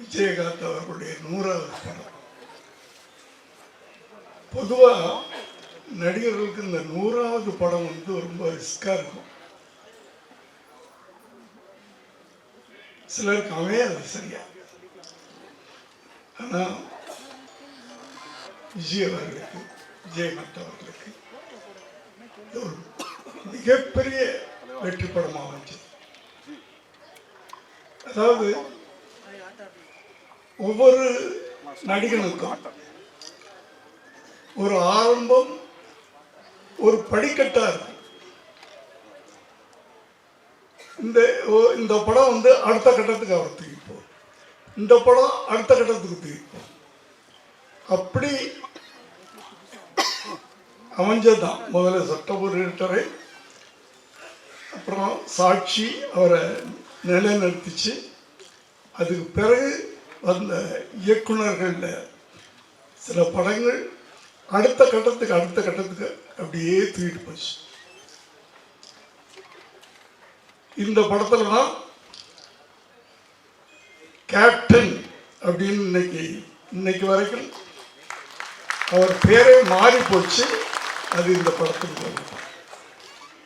விஜயகாந்த் அவர்களுடைய நூறாவது படம். பொதுவாக நடிகர்களுக்கு இந்த நூறாவது படம் வந்து ரொம்ப ரிஸ்காக இருக்கும். சிலருக்கு அமையாது சரியா? ஆனால் விஜய் அவர்களுக்கு விஜயகாந்த் அவர்களுக்கு ஒரு மிகப்பெரிய வெற்றி படமாக அமைஞ்சது. அதாவது ஒவ்வொரு நடிகனுக்கும் ஒரு ஆரம்பம் ஒரு படிக்கட்டா இருக்கும் இந்த ஓ- இந்த படம் வந்து அடுத்த கட்டத்துக்கு அவர் தூக்கி இந்த படம் அடுத்த கட்டத்துக்கு தூக்கி அப்படி அமைஞ்சதுதான். முதல்ல சட்டபுரியட்டரை அப்புறம் சாட்சி அவரை நிலைநிறுத்திச்சு. அதுக்கு பிறகு வந்த இயக்குனர்களில் சில படங்கள் அடுத்த கட்டத்துக்கு அடுத்த கட்டத்துக்கு அப்படியே தூக்கிட்டு போச்சு. இந்த படத்துல தான் கேப்டன் அப்படின்னு இன்னைக்கு இன்னைக்கு வரைக்கும் அவர் பேரே மாறி போச்சு. அது இந்த படத்துக்கு